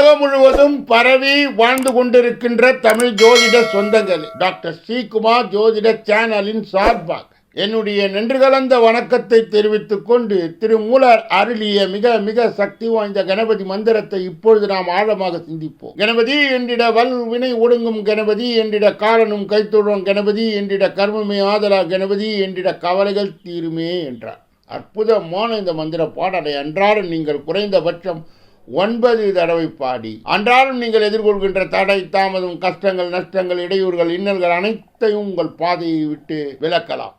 உலகம் முழுவதும் பரவி வாழ்ந்து கொண்டிருக்கின்ற தமிழ் ஜோதிட சொந்தங்கள். டாக்டர் ஸ்ரீகுமார் ஜோதிட சேனலின் சார்பாக என்னுடைய நின்று கலந்த வணக்கத்தை தெரிவித்துக் கொண்டு திருமூலர் அருளிய மிக மிக சக்தி வாய்ந்த கணபதி மந்திரத்தை இப்பொழுது நாம் ஆழமாக சிந்திப்போம். கணபதி என்றிட வல் வினை ஒடுங்கும் கணபதி என்றிட காலனும் கைத்தொழும் கணபதி என்றிட கர்மமே ஆதலா கணபதி என்றிட கவலைகள் தீருமே என்றார். அற்புதமான இந்த மந்திர பாடலை அன்றாடம் நீங்கள் குறைந்தபட்சம் ஒன்பது தடவை பாடி. அன்றாலும் நீங்கள் எதிர்கொள்கின்ற தடை தாமதம் கஷ்டங்கள் நஷ்டங்கள் இடையூறுகள் இன்னல்கள் அனைத்தையும் உங்கள் பாதையை விட்டு விலக்கலாம்.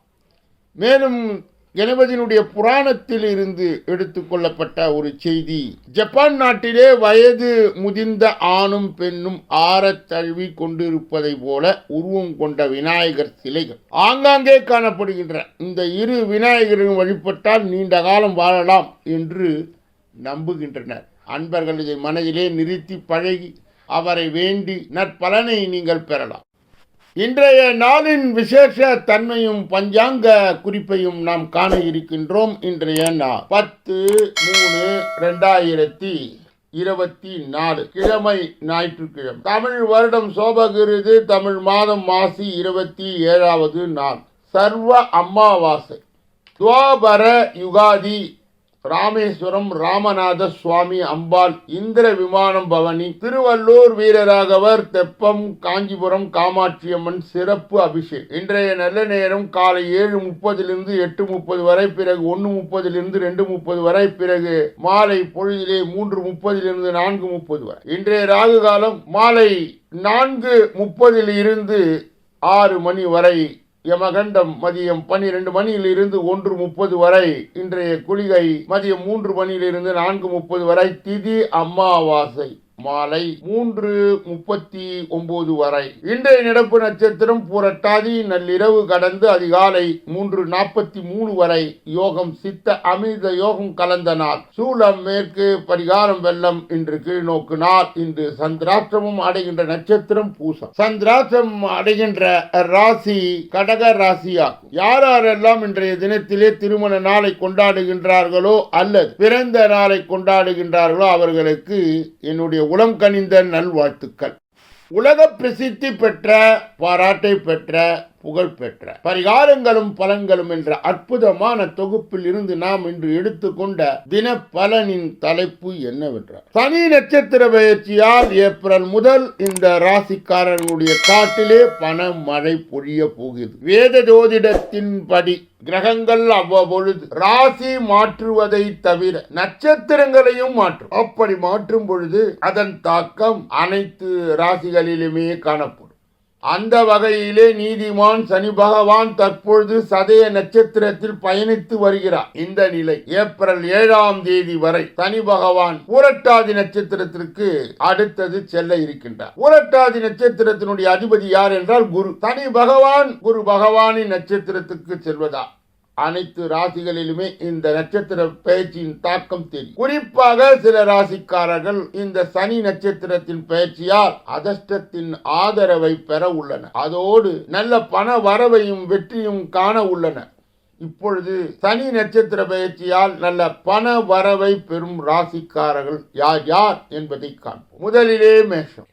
மேலும் கணபதியினுடைய புராணத்தில் இருந்து எடுத்துக்கொள்ளப்பட்ட ஒரு செய்தி. ஜப்பான் நாட்டிலே வயது முதிர்ந்த ஆணும் பெண்ணும் ஆறத் தழுவி கொண்டிருப்பதை போல உருவம் கொண்ட விநாயகர் சிலைகள் ஆங்காங்கே காணப்படுகின்றன இந்த இரு விநாயகரும் வழிபட்டால் நீண்ட காலம் வாழலாம் என்று நம்புகின்றனர். அன்பர்கள் இதை மனதிலே நிறுத்தி பழகி அவரை வேண்டி நற்பலனை நீங்கள் பெறலாம். இன்றைய நாளின் விசேஷ தன்மையும் பஞ்சாங்க குறிப்பையும் நாம் காண இருக்கின்றோம். இன்றைய நாள் பத்து மூணு ரெண்டாயிரத்தி இருபத்தி நாலு கிழமை ஞாயிற்றுக்கிழமை. தமிழ் வருடம் சோபகிருது தமிழ் மாதம் மாசி இருபத்தி ஏழாவது நாள். சர்வ அமாவாசை துவாபர யுகாதி ராமேஸ்வரம் ராமநாத சுவாமி அம்பாள் இந்திர விமானம் பவனி திருவள்ளூர் வீரராகவர் தெப்பம் காஞ்சிபுரம் காமாட்சியம்மன் சிறப்பு அபிஷேகம். இன்றைய நல்ல நேரம் காலை ஏழு முப்பதிலிருந்து எட்டு முப்பது வரை பிறகு ஒன்று முப்பதிலிருந்து ரெண்டு முப்பது வரை பிறகு மாலை பொழுதிலே மூன்று முப்பதிலிருந்து நான்கு முப்பது வரை. இன்றைய ராகு காலம் மாலை நான்கு முப்பதில் இருந்து ஆறு மணி வரை யமகண்டம் மதியம் பன்னிரண்டு மணியில் இருந்து ஒன்று முப்பது வரை இன்றைய குளிகை மதியம் மூன்று மணியிலிருந்து நான்கு முப்பது வரை திதி அமாவாசை. மாலை மூன்று முப்பத்தி ஒன்பது வரை. இன்றைய நடப்பு நட்சத்திரம் புரட்டாதி நள்ளிரவு கடந்து அதிகாலை மூன்று நாற்பத்தி மூணு வரை யோகம் சித்த அமிர்த யோகம் கலந்த நாள். சூலம் மேற்கு பரிகாரம் வெள்ளம் இன்று கீழ்நோக்கு நாள். இன்று சந்திராஷ்டிரமும் அடைகின்ற நட்சத்திரம் பூசம். சந்திராஷ்டிரம் அடைகின்ற ராசி கடக ராசியாகும். யார் யாரெல்லாம் இன்றைய தினத்திலே திருமண நாளை கொண்டாடுகின்றார்களோ அல்லது பிறந்த நாளை கொண்டாடுகின்றார்களோ அவர்களுக்கு என்னுடைய உளம் கனிந்த நல்வாழ்த்துக்கள். உலக பிரசித்தி பெற்ற பாராட்டை பெற்ற புகழ்பெற்ற. பரிகாரங்களும் பலன்களும் என்ற அற்புதமான தொகுப்பில் இருந்து நாம் இன்று எடுத்துக்கொண்ட தின பலனின் தலைப்பு என்னவென்றால் சனி நட்சத்திர பயிற்சியால் ஏப்ரல் முதல் இந்த ராசிக்காரர்களுடைய காட்டிலே பண மழை பொழிய போகிறது. வேத ஜோதிடத்தின்படி கிரகங்கள் அவ்வப்பொழுது ராசி மாற்றுவதை தவிர நட்சத்திரங்களையும் மாற்றும். அப்படி மாற்றும் பொழுது அதன் தாக்கம் அனைத்து ராசிகளிலுமே காணப்படும். அந்த வகையிலே நீதிமான் சனி பகவான் தற்பொழுது சதய நட்சத்திரத்தில் பயணித்து வருகிறார். இந்த நிலை ஏப்ரல் ஏழாம் தேதி வரை சனி பகவான் பூரட்டாதி நட்சத்திரத்திற்கு அடுத்தது செல்ல இருக்கின்றார். உரட்டாதி நட்சத்திரத்தினுடைய அதிபதி யார் என்றால் குரு. சனி பகவான் குரு பகவானின் நட்சத்திரத்துக்கு செல்வதா? அனைத்து ராசிகளிலுமே இந்த நட்சத்திர பயிற்சியின் தாக்கம் தெரியும். குறிப்பாக சில ராசிக்காரர்கள் இந்த சனி நட்சத்திரத்தின் பயிற்சியால் அதிர்ஷ்டத்தின் ஆதரவை பெற உள்ளனர். அதோடு நல்ல பண வரவையும் வெற்றியும் காண உள்ளனர். இப்பொழுது சனி நட்சத்திர பயிற்சியால் நல்ல பண வரவை பெறும் ராசிக்காரர்கள் யார் யார் என்பதை காண்போம். முதலிலே மேஷம்.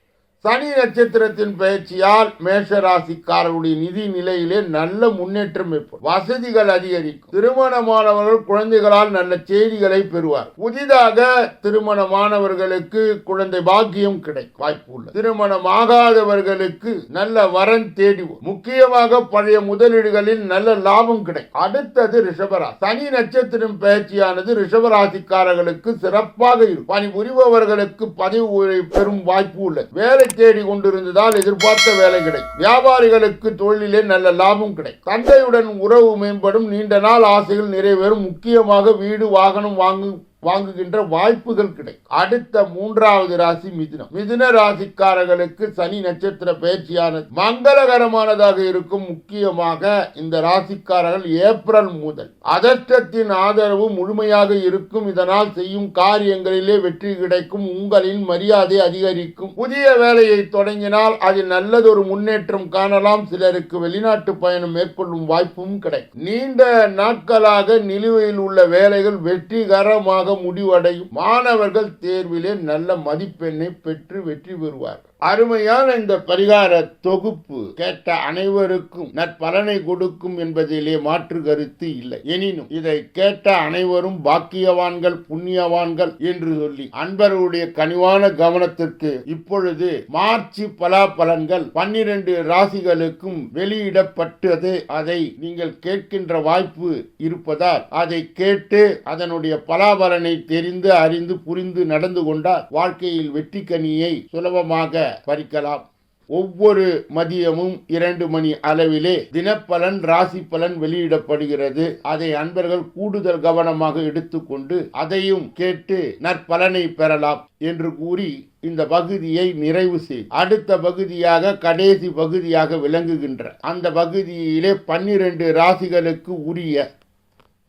சனி நட்சத்திரத்தின் பயிற்சியால் மேஷ ராசிக்காரருடைய நிதி நிலையிலே நல்ல முன்னேற்றம் ஏற்படும். வசதிகள் அதிகரிக்கும். திருமணமானவர்கள் குழந்தைகளால் நல்ல செய்திகளை பெறுவார் புதிதாக திருமணமானவர்களுக்கு குழந்தை பாக்கியம் கிடைக்கும். வாய்ப்பு உள்ளது. திருமணமாகாதவர்களுக்கு நல்ல வரன் தேடி முக்கியமாக பழைய முதலீடுகளில் நல்ல லாபம் கிடைக்கும். அடுத்தது ரிஷபரா சனி நட்சத்திரம் பயிற்சியானது ரிஷபராசிக்காரர்களுக்கு சிறப்பாக இருக்கும். பணிபுரிபவர்களுக்கு பதவி பெறும் வாய்ப்பு உள்ளது. வேலை தேடி கொண்டிருந்ததால் எதிர்பார்த்த வேலை கிடைக்கும். வியாபாரிகளுக்கு தொழிலிலே நல்ல லாபம் கிடைக்கும். தந்தையுடன் உறவு மேம்படும். நீண்ட நாள் ஆசைகள் நிறைவேறும். முக்கியமாக வீடு வாகனம் வாங்கும் வாங்குகின்ற வாய்ப்புகள் கிடைக்கும். அடுத்த மூன்றாவது ராசி மிதுனம். மிதுன ராசிக்காரர்களுக்கு சனி நட்சத்திர பயிற்சியானது மங்களகரமானதாக இருக்கும். முக்கியமாக இந்த ராசிக்காரர்கள் ஏப்ரல் முதல். அதர்ஷ்டத்தின் ஆதரவு முழுமையாக இருக்கும். இதனால் செய்யும் காரியங்களிலே வெற்றி கிடைக்கும். உங்களின் மரியாதை அதிகரிக்கும். புதிய வேலையை தொடங்கினால் அதில் நல்லதொரு முன்னேற்றம் காணலாம். சிலருக்கு வெளிநாட்டு பயணம் மேற்கொள்ளும் வாய்ப்பும் கிடைக்கும். நீண்ட நாட்களாக நிலுவையில் உள்ள வேலைகள் வெற்றிகரமாக சிறப்பாக முடிவடையும். மாணவர்கள் தேர்விலே நல்ல மதிப்பெண்ணை பெற்று வெற்றி பெறுவார் அருமையான இந்த பரிகார தொகுப்பு கேட்ட அனைவருக்கும் நற்பலனை கொடுக்கும் என்பதிலே மாற்று கருத்து இல்லை. எனினும் இதை கேட்ட அனைவரும் பாக்கியவான்கள் புண்ணியவான்கள் என்று சொல்லி அன்பர்களுடைய கனிவான கவனத்திற்கு இப்பொழுது மார்ச் பலாபலன்கள் பன்னிரண்டு ராசிகளுக்கும் வெளியிடப்பட்டது. அதை நீங்கள் கேட்கின்ற வாய்ப்பு இருப்பதால் அதை கேட்டு அதனுடைய பலாபலனை தெரிந்து அறிந்து புரிந்து நடந்து கொண்டால் வாழ்க்கையில் வெற்றி கனியை சுலபமாக பறிக்கலாம் ஒவ்வொரு மதியமும் இரண்டு மணி அளவிலே தினப்பலன் ராசி பலன் வெளியிடப்படுகிறது. அதை அன்பர்கள் கூடுதல் கவனமாக எடுத்துக்கொண்டு அதையும் கேட்டு நற்பலனை பெறலாம் என்று கூறி இந்த பகுதியை நிறைவு செய். அடுத்த பகுதியாக கடைசி பகுதியாக விளங்குகின்ற அந்த பகுதியிலே பன்னிரண்டு ராசிகளுக்கு உரிய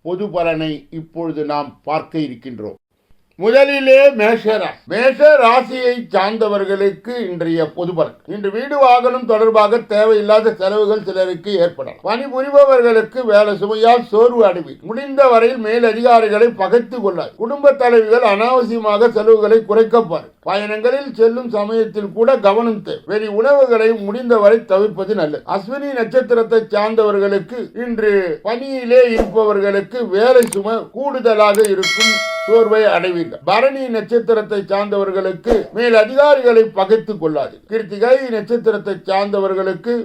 பொது பலனை இப்பொழுது நாம் பார்க்க இருக்கின்றோம். முதலிலே மேஷரா மேஷ ராசியை சார்ந்தவர்களுக்கு இன்றைய பொதுபலன் இன்று வீடு வாகனம் தொடர்பாக தேவையில்லாத செலவுகள் சிலருக்கு ஏற்படலாம். பணிபுரிபவர்களுக்கு வேலை சுமையால் சோர்வு அடைவி முடிந்த வரையில் மேல் அதிகாரிகளை பகைத்து கொள்ளார் குடும்ப தலைவிகள் அனாவசியமாக செலவுகளை குறைக்கப்பார் பயணங்களில் செல்லும் சமயத்தில் கூட கவனம் தேவை. வெளி உணவுகளை முடிந்தவரை தவிர்ப்பது நல்லது. அஸ்வினி நட்சத்திரத்தை சார்ந்தவர்களுக்கு இன்று பணியிலே இருப்பவர்களுக்கு வேலை சுமை கூடுதலாக இருக்கும் சோர்வை அடைவீர்கள் பரணி நட்சத்திரத்தை சார்ந்தவர்களுக்கு மேல் அதிகாரிகளை பகைத்துக் கொள்ளாது கிருத்திகை நட்சத்திரத்தை சார்ந்தவர்களுக்கு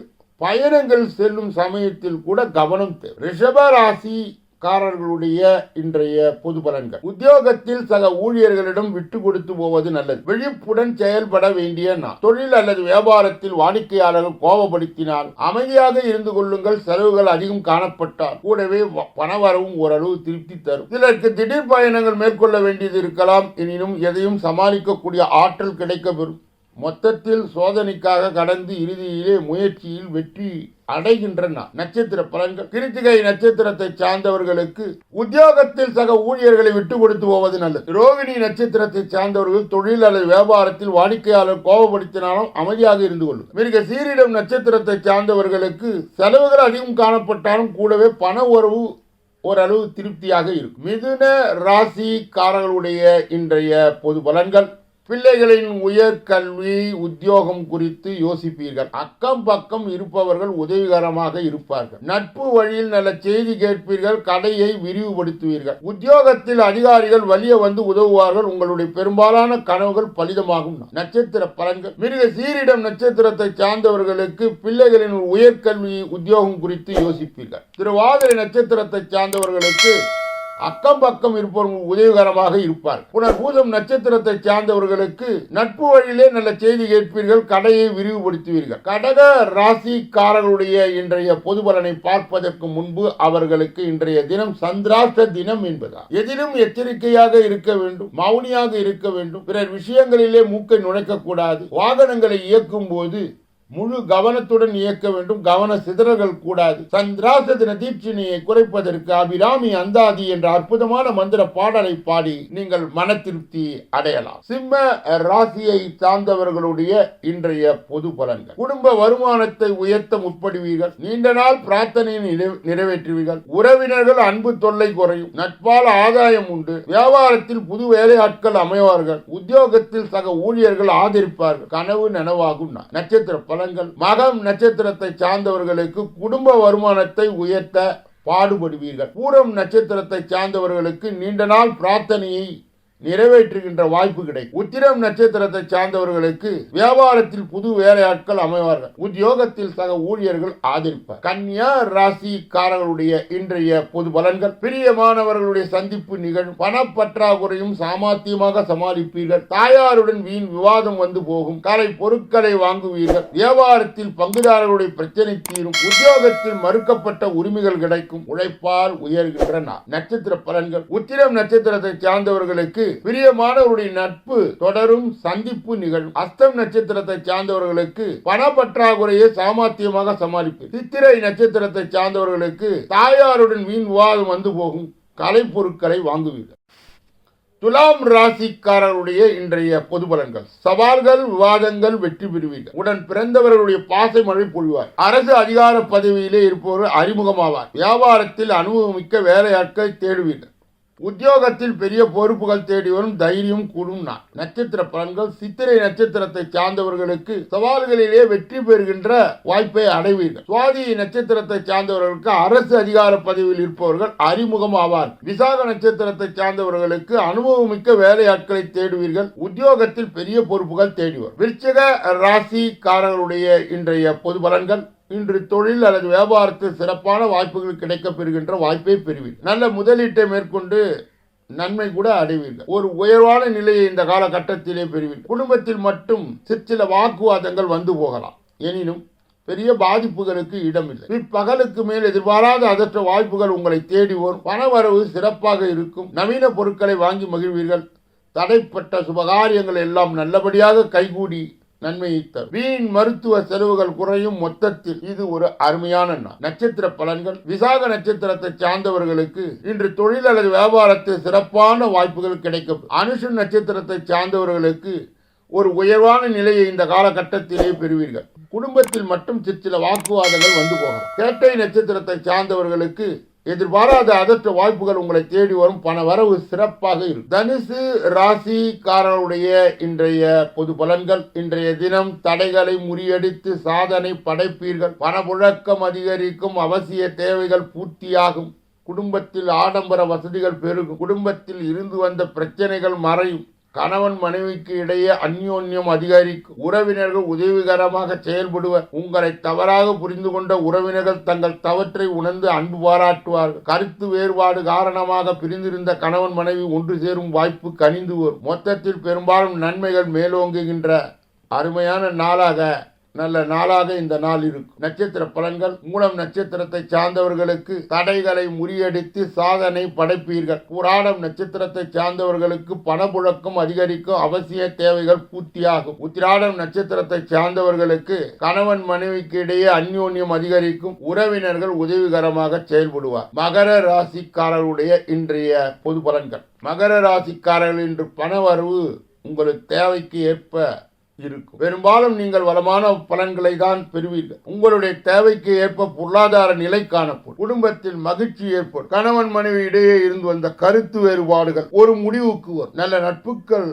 பயணங்கள் செல்லும் சமயத்தில் கூட கவனம் தேவை. ரிஷப ராசி காரர்களுடைய இன்றைய பொது பலன்கள். உத்தியோகத்தில் சக ஊழியர்களிடம் விட்டு கொடுத்து போவது நல்லது. விழிப்புடன் செயல்பட வேண்டிய நான் தொழில் அல்லது வியாபாரத்தில் வாடிக்கையாளர்கள் கோபப்படுத்தினால் அமைதியாக இருந்து கொள்ளுங்கள். செலவுகள் அதிகம் காணப்பட்டால் கூடவே பணவரவும் ஓரளவு திருப்தி தரும். சிலருக்கு திடீர் பயணங்கள் மேற்கொள்ள வேண்டியது இருக்கலாம். எனினும் எதையும் சமாளிக்கக்கூடிய ஆற்றல் கிடைக்கப்பெறும். மொத்தத்தில் சோதனைக்காக கடந்து இறுதியிலே முயற்சியில் வெற்றி அடைகின்றன. நட்சத்திர பலன்கள். கிருத்திகை நட்சத்திரத்தை சார்ந்தவர்களுக்கு உத்தியோகத்தில் சக ஊழியர்களை விட்டு கொடுத்து போவது நல்லது. ரோகிணி நட்சத்திரத்தை சார்ந்தவர்கள் தொழில் அல்லது வியாபாரத்தில் வாடிக்கையாளர் கோபப்படுத்தினாலும் அமைதியாக இருந்து கொள்ளும். மிருக சீரிடம் நட்சத்திரத்தை சார்ந்தவர்களுக்கு செலவுகள் அதிகம் காணப்பட்டாலும் கூடவே பண உறவு ஓரளவு திருப்தியாக இருக்கும். மிதுன ராசிக்காரர்களுடைய இன்றைய பொது பலன்கள். பிள்ளைகளின் உயர்கல்வி உத்தியோகம் குறித்து யோசிப்பீர்கள். அக்கம் பக்கம் இருப்பவர்கள் உதவிகரமாக இருப்பார்கள். நட்பு வழியில் நல்ல செய்தி கேட்பீர்கள் கடையை விரிவுபடுத்துவீர்கள். உத்தியோகத்தில் அதிகாரிகள் வலிய வந்து உதவுவார்கள். உங்களுடைய பெரும்பாலான கனவுகள் பலிதமாகும். நட்சத்திர பலன்கள். மிருக சீரிடம் நட்சத்திரத்தை சார்ந்தவர்களுக்கு பிள்ளைகளின் உயர்கல்வி உத்தியோகம் குறித்து யோசிப்பீர்கள். திருவாதிரை நட்சத்திரத்தை சார்ந்தவர்களுக்கு அக்கம் பக்கம் இருப்பவர்கள் உதவிகரமாக இருப்பார் புனர்பூதம் நட்சத்திரத்தை சார்ந்தவர்களுக்கு நட்பு வழியிலே நல்ல செய்தி கேட்பீர்கள் கடையை விரிவுபடுத்துவீர்கள். கடக ராசிக்காரர்களுடைய இன்றைய பொது பலனை பார்ப்பதற்கு முன்பு அவர்களுக்கு இன்றைய தினம் சந்திராஷ்ட தினம் என்பதால் எதிலும் எச்சரிக்கையாக இருக்க வேண்டும் மௌனியாக இருக்க வேண்டும் பிறர் விஷயங்களிலே மூக்கை நுழைக்க கூடாது வாகனங்களை இயக்கும் போது முழு கவனத்துடன் இயக்க வேண்டும். கவன சிதறல்கள் கூடாது. சந்திராச தின குறைப்பதற்கு அபிராமி அந்தாதி என்ற அற்புதமான மந்திர பாடலை பாடி நீங்கள் மன திருப்தி அடையலாம். சிம்ம ராசியை சார்ந்தவர்களுடைய இன்றைய பொது பலன்கள். குடும்ப வருமானத்தை உயர்த்த முற்படுவீர்கள். நீண்ட நாள் பிரார்த்தனையை நிறை- நிறைவேற்றுவீர்கள். உறவினர்கள் அன்பு தொல்லை குறையும். நட்பால் ஆதாயம் உண்டு. வியாபாரத்தில் புது வேலையாட்கள் அமைவார்கள். உத்தியோகத்தில் சக ஊழியர்கள் ஆதரிப்பார்கள். கனவு நனவாகும் நட்சத்திர பலன்கள் மகம் நட்சத்திரத்தை சார்ந்தவர்களுக்கு குடும்ப வருமானத்தை உயர்த்த பாடுபடுவீர்கள். பூரம் நட்சத்திரத்தை சார்ந்தவர்களுக்கு நீண்ட நாள் பிரார்த்தனையை நிறைவேற்றுகின்ற வாய்ப்பு கிடைக்கும். உத்திரம் நட்சத்திரத்தை சார்ந்தவர்களுக்கு வியாபாரத்தில் புது வேலையாட்கள் அமைவார்கள். உத்தியோகத்தில் சக ஊழியர்கள் ஆதரிப்பார். கன்னியா ராசிக்காரர்களுடைய இன்றைய பொது பலன்கள் பிரியமானவர்களுடைய சந்திப்பு நிகழும் பணப்பற்றாக்குறையும் சாமர்த்தியமாக சமாளிப்பீர்கள். தாயாருடன் வீண் விவாதம் வந்து போகும். கலை பொருட்களை வாங்குவீர்கள். வியாபாரத்தில் பங்குதாரர்களுடைய பிரச்சனை தீரும். உத்தியோகத்தில் மறுக்கப்பட்ட உரிமைகள் கிடைக்கும். உழைப்பால் உயர்கின்ற நட்சத்திர பலன்கள். உத்திரம் நட்சத்திரத்தை சார்ந்தவர்களுக்கு பிரியமானவருடைய நட்பு தொடரும் சந்திப்பு நிகழும். அஸ்தம் நட்சத்திரத்தை சார்ந்தவர்களுக்கு பணப்பற்றாக்குறையை சாமர்த்தியமாக சமாளிப்பு சித்திரை நட்சத்திரத்தை சார்ந்தவர்களுக்கு தாயாருடன் வீண் விவாதம் வந்து போகும் கலை பொருட்களை வாங்குவீர்கள். துலாம் ராசிக்காரருடைய இன்றைய பொது பலன்கள். சவால்கள் விவாதங்கள் வெற்றி பெறுவீர்கள். உடன் பிறந்தவர்களுடைய பாசை மழை பொழிவார். அரசு அதிகார பதவியிலே இருப்பவர் அறிமுகமாவார். வியாபாரத்தில் அனுபவமிக்க வேலையாட்கள் தேடுவீர்கள். உத்தியோகத்தில் பெரிய பொறுப்புகள் தேடி வரும் தைரியம் கூடும் நான். நட்சத்திர பலன்கள் சித்திரை நட்சத்திரத்தை சார்ந்தவர்களுக்கு சவால்களிலே வெற்றி பெறுகின்ற வாய்ப்பை அடைவீர்கள். சுவாதி நட்சத்திரத்தை சார்ந்தவர்களுக்கு அரசு அதிகார பதவியில் இருப்பவர்கள் அறிமுகம் ஆவார் விசாக நட்சத்திரத்தை சார்ந்தவர்களுக்கு அனுபவமிக்க வேலையாட்களை தேடுவீர்கள். உத்தியோகத்தில் பெரிய பொறுப்புகள் தேடி வரும். விருச்சக ராசிக்காரர்களுடைய இன்றைய பொது பலன்கள் இன்று தொழில் அல்லது வியாபாரத்தில் சிறப்பான வாய்ப்புகள் கிடைக்கப் பெறுகின்ற வாய்ப்பை பெறுவீர்கள். நல்ல முதலீட்டை மேற்கொண்டு நன்மை கூட அடைவீர்கள். ஒரு உயர்வான நிலையை இந்த காலகட்டத்திலே பெறுவீர்கள். குடும்பத்தில் மட்டும் சிற்சில வாக்குவாதங்கள் வந்து போகலாம். எனினும் பெரிய பாதிப்புகளுக்கு இடமில்லை. பிற்பகலுக்கு மேல் எதிர்பாராத அதற்ற வாய்ப்புகள் உங்களை தேடி வரும். பணவரவு சிறப்பாக இருக்கும். நவீன பொருட்களை வாங்கி மகிழ்வீர்கள். தடைப்பட்ட சுபகாரியங்கள் எல்லாம் நல்லபடியாக கைகூடி நன்மையை தரும் வீண் மருத்துவ செலவுகள் குறையும் மொத்தத்தில் இது ஒரு அருமையான நாள். நட்சத்திர பலன்கள். விசாக நட்சத்திரத்தை சார்ந்தவர்களுக்கு இன்று தொழில் அல்லது வியாபாரத்தில் சிறப்பான வாய்ப்புகள் கிடைக்கும் அனுஷ நட்சத்திரத்தை சார்ந்தவர்களுக்கு ஒரு உயர்வான நிலையை இந்த காலகட்டத்திலே பெறுவீர்கள். குடும்பத்தில் மட்டும் சிற்சில வாக்குவாதங்கள் வந்து போகலாம். கேட்டை நட்சத்திரத்தை சார்ந்தவர்களுக்கு எதிர்பாராத அதற்ற வாய்ப்புகள் உங்களை தேடி வரும். பண வரவு சிறப்பாக இருக்கும். தனுசு ராசிக்காரருடைய இன்றைய பொது பலன்கள் இன்றைய தினம் தடைகளை முறியடித்து சாதனை படைப்பீர்கள். பணப்புழக்கம் அதிகரிக்கும் அவசிய தேவைகள் பூர்த்தியாகும். குடும்பத்தில் ஆடம்பர வசதிகள் பெருகும். குடும்பத்தில் இருந்து வந்த பிரச்சனைகள் மறையும். கணவன் மனைவிக்கு இடையே அந்யோன்யம் அதிகரிக்கும். உறவினர்கள் உதவிகரமாக செயல்படுவர். உங்களை தவறாக புரிந்து கொண்ட உறவினர்கள் தங்கள் தவற்றை உணர்ந்து அன்பு பாராட்டுவார்கள். கருத்து வேறுபாடு காரணமாக பிரிந்திருந்த கணவன் மனைவி ஒன்று சேரும் வாய்ப்பு கனிந்து வரும். மொத்தத்தில் பெரும்பாலும் நன்மைகள் மேலோங்குகின்ற அருமையான நாளாக நல்ல நாளாக இந்த நாள் இருக்கும். நட்சத்திர பலன்கள் மூலம் நட்சத்திரத்தை சார்ந்தவர்களுக்கு தடைகளை முறியடித்து சாதனை படைப்பீர்கள். புராணம் நட்சத்திரத்தை சார்ந்தவர்களுக்கு பணப்புழக்கம் அதிகரிக்கும் அவசிய தேவைகள் பூர்த்தியாகும். உத்திராடம் நட்சத்திரத்தை சார்ந்தவர்களுக்கு கணவன் மனைவிக்கு இடையே அந்யோன்யம் அதிகரிக்கும். உறவினர்கள் உதவிகரமாக செயல்படுவார். மகர ராசிக்காரருடைய இன்றைய பொது பலன்கள். மகர ராசிக்காரர்கள் இன்று பணவரவு உங்களுக்கு தேவைக்கு ஏற்ப இருக்கும். பெரும்பாலும் நீங்கள் வளமான பலன்களை தான் பெறுவீர்கள். உங்களுடைய தேவைக்கு ஏற்ப பொருளாதார நிலை காணப்படும். குடும்பத்தில் மகிழ்ச்சி ஏற்படும். கணவன் மனைவி இடையே இருந்து வந்த கருத்து வேறுபாடுகள் ஒரு முடிவுக்கு வரும். நல்ல நட்புகள்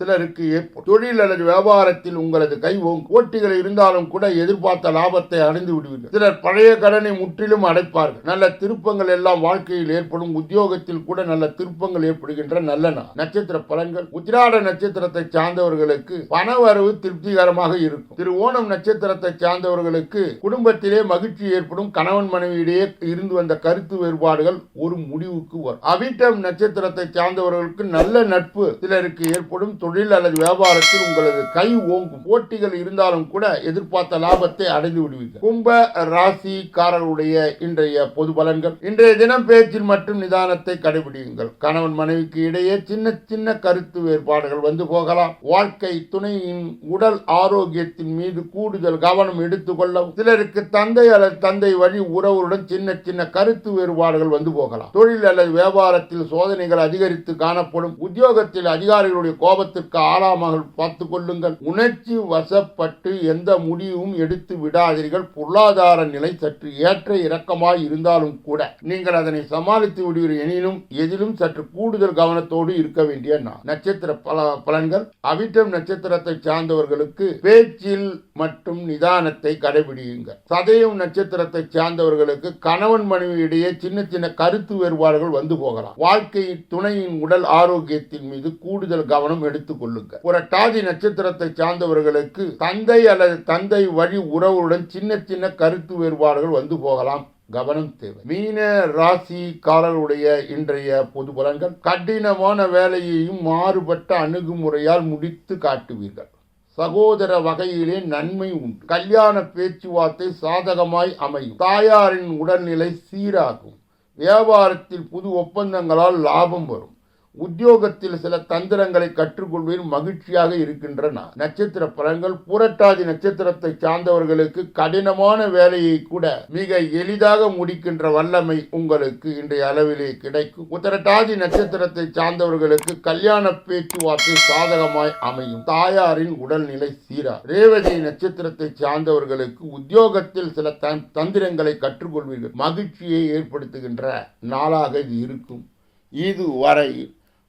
சிலருக்கு தொழில் அல்லது வியாபாரத்தில் உங்களது கை ஓங்கும் போட்டிகள் இருந்தாலும் கூட எதிர்பார்த்த லாபத்தை அடைந்து விடுவீர்கள். சிலர் பழைய கடனை முற்றிலும் அடைப்பார்கள். நல்ல திருப்பங்கள் எல்லாம் வாழ்க்கையில் ஏற்படும். உத்தியோகத்தில் கூட நல்ல திருப்பங்கள் ஏற்படுகின்ற நல்ல நாள். நட்சத்திர பலன்கள். உத்திராட நட்சத்திரத்தை சார்ந்தவர்களுக்கு பண வரவு திருப்திகரமாக இருக்கும். திரு ஓணம் நட்சத்திரத்தை சார்ந்தவர்களுக்கு குடும்பத்திலே மகிழ்ச்சி ஏற்படும். கணவன் மனைவியிடையே இருந்து வந்த கருத்து வேறுபாடுகள் ஒரு முடிவுக்கு வரும். அவிட்டம் நட்சத்திரத்தை சார்ந்தவர்களுக்கு நல்ல நட்பு சிலருக்கு ஏற்படும். தொழில் அல்லது வியாபாரத்தில் உங்களது கை ஓங்கும் போட்டிகள் இருந்தாலும் கூட எதிர்பார்த்த லாபத்தை அடைந்து விடுவீர்கள். கும்ப ராசிக்காரருடைய இன்றைய பொது பலன்கள். இன்றைய தினம் பேச்சில் மற்றும் நிதானத்தை கடைபிடியுங்கள். கணவன் மனைவிக்கு இடையே சின்ன சின்ன கருத்து வேறுபாடுகள் வந்து போகலாம். வாழ்க்கை துணையின் உடல் ஆரோக்கியத்தின் மீது கூடுதல் கவனம் எடுத்துக்கொள்ளவும் சிலருக்கு தந்தை அல்லது தந்தை வழி உறவுடன் சின்ன சின்ன கருத்து வேறுபாடுகள் வந்து போகலாம். தொழில் அல்லது வியாபாரத்தில் சோதனைகள் அதிகரித்து காணப்படும். உத்தியோகத்தில் அதிகாரிகளுடைய கோபத்தை கோபத்திற்கு ஆளாமல் பார்த்து கொள்ளுங்கள். உணர்ச்சி வசப்பட்டு எந்த முடிவும் எடுத்து விடாதீர்கள். பொருளாதார நிலை சற்று ஏற்ற இறக்கமாய் இருந்தாலும் கூட நீங்கள் அதனை சமாளித்து விடுவீர்கள் எனினும் எதிலும் சற்று கூடுதல் கவனத்தோடு இருக்க வேண்டிய நான் நட்சத்திர பல பலன்கள். அவிட்டம் நட்சத்திரத்தை சார்ந்தவர்களுக்கு பேச்சில் மற்றும் நிதானத்தை கடைபிடியுங்கள். சதயம் நட்சத்திரத்தை சார்ந்தவர்களுக்கு கணவன் மனைவி இடையே சின்ன சின்ன கருத்து வேறுபாடுகள் வந்து போகலாம். வாழ்க்கை துணையின் உடல் ஆரோக்கியத்தின் மீது கூடுதல் கவனம் எடுத்து எடுத்துக் கொள்ளுங்கள். புரட்டாதி நட்சத்திரத்தை சார்ந்தவர்களுக்கு தந்தை அல்லது தந்தை வழி உறவுடன் சின்ன சின்ன கருத்து வேறுபாடுகள் வந்து போகலாம். கவனம் தேவை. மீன ராசிக்காரருடைய இன்றைய பொது பலன்கள். கடினமான வேலையையும் மாறுபட்ட அணுகுமுறையால் முடித்து காட்டுவீர்கள். சகோதர வகையிலே நன்மை உண்டு. கல்யாண பேச்சுவார்த்தை சாதகமாய் அமையும். தாயாரின் உடல்நிலை சீராகும். வியாபாரத்தில் புது ஒப்பந்தங்களால் லாபம் வரும். உத்தியோகத்தில் சில தந்திரங்களை கற்றுக்கொள்வதில் மகிழ்ச்சியாக இருக்கின்றன. நட்சத்திர பலன்கள் புரட்டாதி நட்சத்திரத்தை சார்ந்தவர்களுக்கு கடினமான வேலையை கூட மிக எளிதாக முடிக்கின்ற வல்லமை உங்களுக்கு இன்றைய அளவிலே கிடைக்கும். உத்தரட்டாதி நட்சத்திரத்தை சார்ந்தவர்களுக்கு கல்யாண பேச்சுவார்த்தை சாதகமாய் அமையும். தாயாரின் உடல்நிலை சீரா. ரேவதி நட்சத்திரத்தை சார்ந்தவர்களுக்கு உத்தியோகத்தில் சில தந்திரங்களை கற்றுக்கொள்வீர்கள். மகிழ்ச்சியை ஏற்படுத்துகின்ற நாளாக இது இருக்கும். இதுவரை